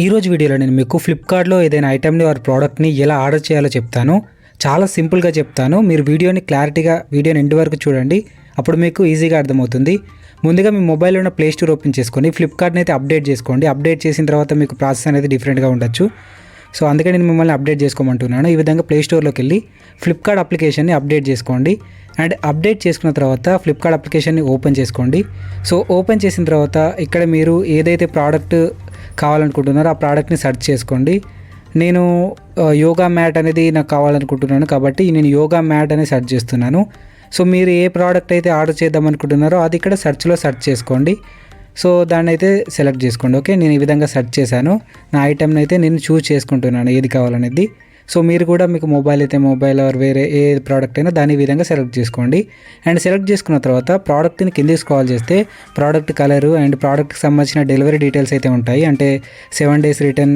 ఈరోజు వీడియోలో నేను మీకు ఫ్లిప్కార్ట్లో ఏదైనా ఐటెంని వారి ప్రోడక్ట్ని ఎలా ఆర్డర్ చేయాలో చెప్తాను. చాలా సింపుల్గా చెప్తాను. మీరు వీడియోని క్లారిటీగా వీడియోని ఎండ్ వరకు చూడండి. అప్పుడు మీకు ఈజీగా అర్థమవుతుంది. ముందుగా మీ మొబైల్లో ఉన్న ప్లే స్టోర్ ఓపెన్ చేసుకొని ఫ్లిప్కార్ట్ని అయితే అప్డేట్ చేసుకోండి. అప్డేట్ చేసిన తర్వాత మీకు ప్రాసెస్ అనేది డిఫరెంట్గా ఉండొచ్చు. సో అందుకే నేను మిమ్మల్ని అప్డేట్ చేసుకోమంటున్నాను. ఈ విధంగా ప్లే స్టోర్లోకి వెళ్ళి ఫ్లిప్కార్ట్ అప్లికేషన్ని అప్డేట్ చేసుకోండి. అండ్ అప్డేట్ చేసుకున్న తర్వాత ఫ్లిప్కార్ట్ అప్లికేషన్ని ఓపెన్ చేసుకోండి. సో ఓపెన్ చేసిన తర్వాత ఇక్కడ మీరు ఏదైతే ప్రోడక్ట్ కావాలనుకుంటున్నారో ఆ ప్రోడక్ట్ని సెర్చ్ చేసుకోండి. నేను యోగా మ్యాట్ అనేది నాకు కావాలనుకుంటున్నాను కాబట్టి నేను యోగా మ్యాట్ అని సెర్చ్ చేస్తున్నాను. సో మీరు ఏ ప్రోడక్ట్ అయితే ఆర్డర్ చేద్దాం అనుకుంటున్నారో అది ఇక్కడ సెర్చ్లో సెర్చ్ చేసుకోండి. సో దాన్ని అయితే సెలెక్ట్ చేసుకోండి. ఓకే? నేను ఈ విధంగా సెర్చ్ చేశాను. నా ఐటెంని అయితే నేను చూస్ చేసుకుంటున్నాను ఏది కావాలనేది. సో మీరు కూడా మీకు మొబైల్ అయితే మొబైల్ ఆర్ వేరే ఏ ప్రోడక్ట్ అయినా దాని విధంగా సెలెక్ట్ చేసుకోండి. అండ్ సెలెక్ట్ చేసుకున్న తర్వాత ప్రోడక్ట్ని కింద స్క్రాల్ చేస్తే ప్రోడక్ట్ కలరు అండ్ ప్రోడక్ట్కి సంబంధించిన డెలివరీ డీటెయిల్స్ అయితే ఉంటాయి. అంటే seven days return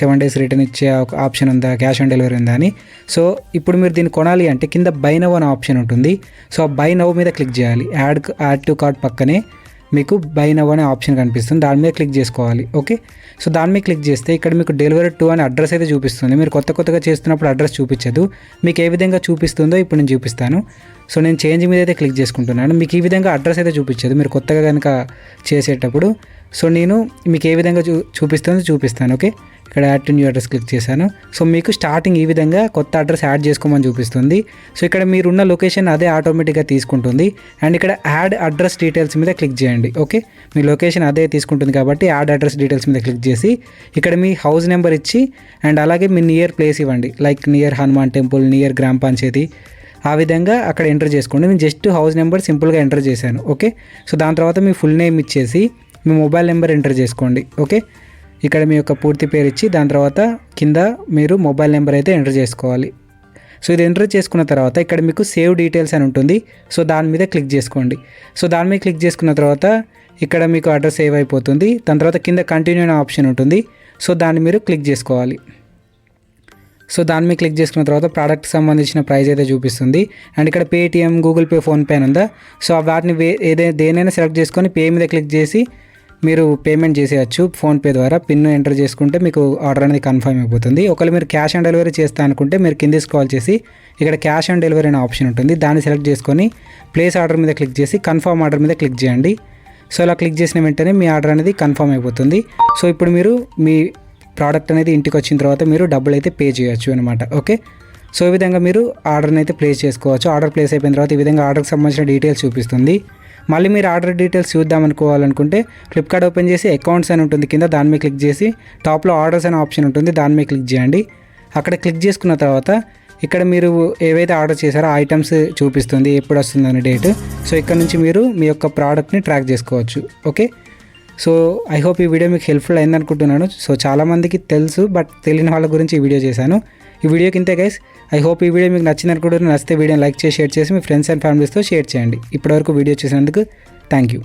seven days return ఇచ్చే ఒక ఆప్షన్ ఉందా క్యాష్ ఆన్ డెలివరీ ఉందా అని. సో ఇప్పుడు మీరు దీన్ని కొనాలి అంటే కింద బై నవ్ అనే ఆప్షన్ ఉంటుంది. సో ఆ బై నవ్ మీద క్లిక్ చేయాలి. యాడ్ యాడ్ టు కార్ట్ పక్కనే మీకు బై నవ్ అనే ఆప్షన్ కనిపిస్తుంది. దాని మీద క్లిక్ చేసుకోవాలి. ఓకే సో దాని మీద క్లిక్ చేస్తే ఇక్కడ మీకు డెలివరీ టూ అనే అడ్రస్ అయితే చూపిస్తుంది. మీరు కొత్త కొత్తగా చేస్తున్నప్పుడు అడ్రస్ చూపించదు. మీకు ఏ విధంగా చూపిస్తుందో ఇప్పుడు నేను చూపిస్తాను. సో నేను చేంజ్ మీద అయితే క్లిక్ చేసుకుంటున్నాను. మీకు ఈ విధంగా అడ్రస్ అయితే చూపించదు. మీరు కొత్తగా కనుక చేసేటప్పుడు సో నేను మీకు ఏ విధంగా చూ చూపిస్తుందో చూపిస్తాను ఓకే? ఇక్కడ add to new address click చేశాను. సో మీకు స్టార్టింగ్ ఈ విధంగా కొత్త అడ్రస్ యాడ్ చేసుకోమని చూపిస్తుంది. సో ఇక్కడ మీరున్న లొకేషన్ అదే ఆటోమేటిక్గా తీసుకుంటుంది. అండ్ ఇక్కడ యాడ్ అడ్రస్ డీటెయిల్స్ మీద క్లిక్ చేయండి ఓకే? మీ లొకేషన్ అదే తీసుకుంటుంది కాబట్టి యాడ్ అడ్రస్ డీటెయిల్స్ మీద క్లిక్ చేసి ఇక్కడ మీ హౌస్ నెంబర్ ఇచ్చి అండ్ అలాగే మీ నియర్ ప్లేస్ ఇవ్వండి. Like near Hanuman temple near గ్రామ పంచాయతీ ఆ విధంగా అక్కడ ఎంటర్ చేసుకోండి. నేను జస్ట్ హౌస్ నెంబర్ సింపుల్గా ఎంటర్ చేశాను ఓకే? సో దాని తర్వాత మీ ఫుల్ నేమ్ ఇచ్చేసి మీ మొబైల్ నెంబర్ ఎంటర్ చేసుకోండి ఓకే? ఇక్కడ మీ యొక్క పూర్తి పేరు ఇచ్చి దాని తర్వాత కింద మీరు మొబైల్ నెంబర్ అయితే ఎంటర్ చేసుకోవాలి. సో ఇది ఎంటర్ చేసుకున్న తర్వాత ఇక్కడ మీకు సేవ్ డీటెయిల్స్ అని ఉంటుంది. సో దాని మీద క్లిక్ చేసుకోండి. సో దాని మీద క్లిక్ చేసుకున్న తర్వాత ఇక్కడ మీకు అడ్రస్ సేవ్ అయిపోతుంది దాని తర్వాత కింద కంటిన్యూ అనే ఆప్షన్ ఉంటుంది. సో దాన్ని మీరు క్లిక్ చేసుకోవాలి. సో దాని మీద క్లిక్ చేసుకున్న తర్వాత ప్రోడక్ట్ సంబంధించిన ప్రైస్ అయితే చూపిస్తుంది. అండ్ ఇక్కడ పేటిఎం గూగుల్ పే ఫోన్పే అని ఉందా? సో వాటిని వే ఏదైనా దేనైనా సెలెక్ట్ చేసుకొని పే మీద క్లిక్ చేసి మీరు పేమెంట్ చేసేయచ్చు. ఫోన్పే ద్వారా పిన్ ఎంటర్ చేసుకుంటే మీకు ఆర్డర్ అనేది కన్ఫర్మ్ అయిపోతుంది. ఒకవేళ మీరు క్యాష్ ఆన్ డెలివరీ చేస్తా అనుకుంటే మీరు కిందకి కాల్ చేసి ఇక్కడ క్యాష్ ఆన్ డెలివరీ అనే ఆప్షన్ ఉంటుంది. దాన్ని సెలెక్ట్ చేసుకొని ప్లేస్ ఆర్డర్ మీద క్లిక్ చేసి కన్ఫర్మ్ ఆర్డర్ మీద క్లిక్ చేయండి. సో అలా క్లిక్ చేసిన వెంటనే మీ ఆర్డర్ అనేది కన్ఫర్మ్ అయిపోతుంది. సో ఇప్పుడు మీరు మీ ప్రోడక్ట్ అనేది ఇంటికి వచ్చిన తర్వాత మీరు డబ్బులు అయితే పే చేయొచ్చు అనమాట ఓకే సో ఈ విధంగా మీరు ఆర్డర్ని అయితే ప్లేస్ చేసుకోవచ్చు. ఆర్డర్ ప్లేస్ అయిపోయిన తర్వాత ఈ విధంగా ఆర్డర్కి సంబంధించిన డీటెయిల్స్ చూపిస్తుంది. మళ్ళీ మీరు ఆర్డర్ డీటెయిల్స్ చూద్దాం అనుకోవాలనుకుంటే ఫ్లిప్కార్ట్ ఓపెన్ చేసి అకౌంట్స్ అని ఉంటుంది కింద దాని మీద క్లిక్ చేసి టాప్లో ఆర్డర్స్ అనే ఆప్షన్ ఉంటుంది దాని మీద క్లిక్ చేయండి. అక్కడ క్లిక్ చేసుకున్న తర్వాత ఇక్కడ మీరు ఏవైతే ఆర్డర్ చేశారో ఐటమ్స్ చూపిస్తుంది ఎప్పుడు వస్తుందని డేట్ సో ఇక్కడ నుంచి మీరు మీ యొక్క ప్రోడక్ట్ని ట్రాక్ చేసుకోవచ్చు. ఓకే సో ఐ హోప్ ఈ వీడియో మీకు హెల్ప్ఫుల్ అయింది అనుకుంటున్నాను. సో చాలామందికి తెలుసు బట్ తెలియని వాళ్ళ గురించి ఈ వీడియో చేశాను. ఈ వీడియోకి ఇంతే గైస్ ఐ హోప్ ఈ వీడియో మీకు నచ్చింది అనుకుంటున్నాను. నచ్చితే వీడియోని లైక్ చేసి షేర్ చేసి మీ ఫ్రెండ్స్ అండ్ ఫ్యామిలీస్తో షేర్ చేయండి. ఇప్పటివరకు వీడియో చూసినందుకు థ్యాంక్ యూ